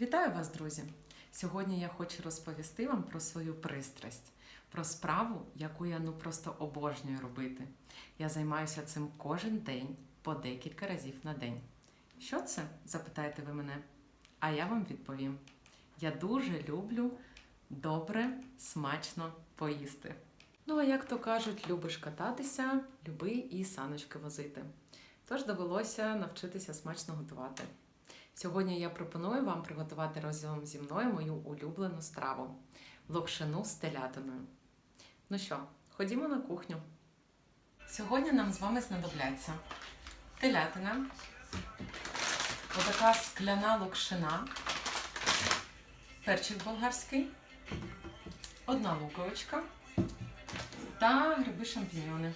Вітаю вас, друзі! Сьогодні я хочу розповісти вам про свою пристрасть, про справу, яку я ну просто обожнюю робити. Я займаюся цим кожен день по декілька разів на день. Що це? запитаєте ви мене? А я вам відповім: я дуже люблю добре, смачно поїсти. Ну, а як то кажуть, любиш кататися, люби і саночки возити. Тож довелося навчитися смачно готувати. Сьогодні я пропоную вам приготувати разом зі мною мою улюблену страву локшину з телятиною. Ну що, ходімо на кухню. Сьогодні нам з вами знадобляться телятина, отака скляна локшина, перчик болгарський, одна луковичка та гриби шампіньйони.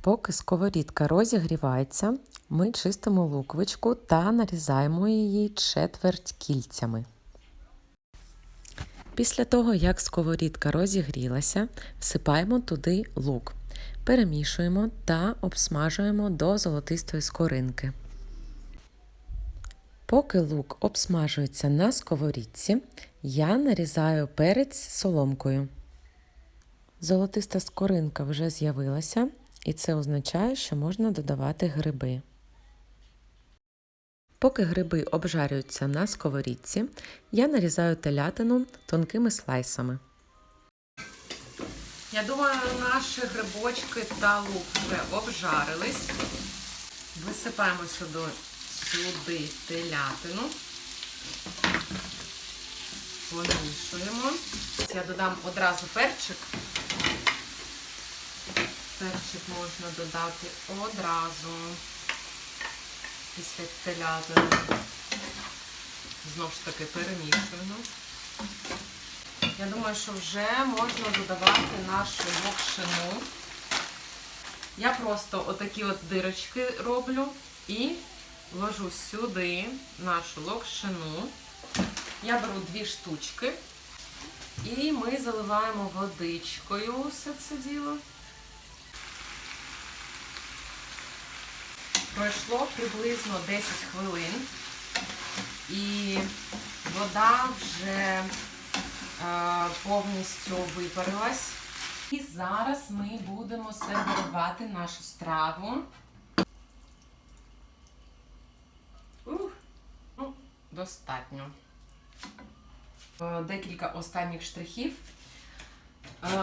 Поки сковорідка розігрівається, ми чистимо луковичку та нарізаємо її четверть кільцями. Після того, як сковорідка розігрілася, всипаємо туди лук, перемішуємо та обсмажуємо до золотистої скоринки. Поки лук обсмажується на сковорідці, я нарізаю перець соломкою. Золотиста скоринка вже з'явилася, і це означає, що можна додавати гриби. Поки гриби обжарюються на сковорідці, я нарізаю телятину тонкими слайсами. Я думаю, наші грибочки та лук вже обжарились. Висипаємо сюди, сюди телятину. Помішуємо. Я додам одразу перчик. Перчик можна додати одразу після телятини. Знову ж таки перемішуємо. Я думаю, що вже можна додавати нашу локшину. Я просто отакі от дирочки роблю і ложу сюди нашу локшину. Я беру дві штучки і ми заливаємо водичкою все це діло. Пройшло приблизно 10 хвилин і вода вже е, повністю випарилась. І зараз ми будемо сервірувати нашу страву. Ух, ну, достатньо. Е, Декілька останніх штрихів. Е,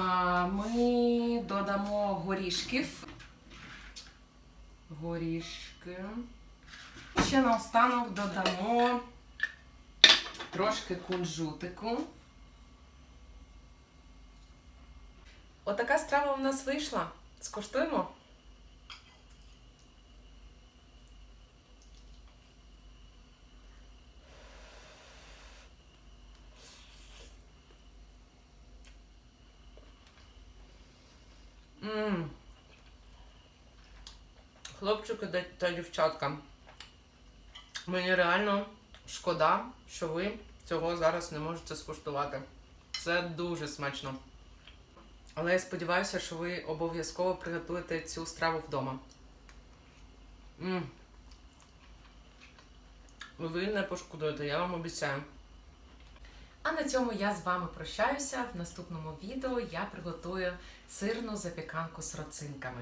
Ми додамо горішків. Горішки. Ще наостанок додамо трошки кунжутику. Отака страва у нас вийшла. Скуштуємо? Мм. Хлопчики та- дівчатка. Мені реально шкода, що ви цього зараз не можете скуштувати. Це дуже смачно. Але я сподіваюся, що ви обов'язково приготуєте цю страву вдома. м Ви не пошкодуєте, я вам обіцяю. А на цьому я з вами прощаюся. В наступному відео я приготую сирну запіканку з роцинками.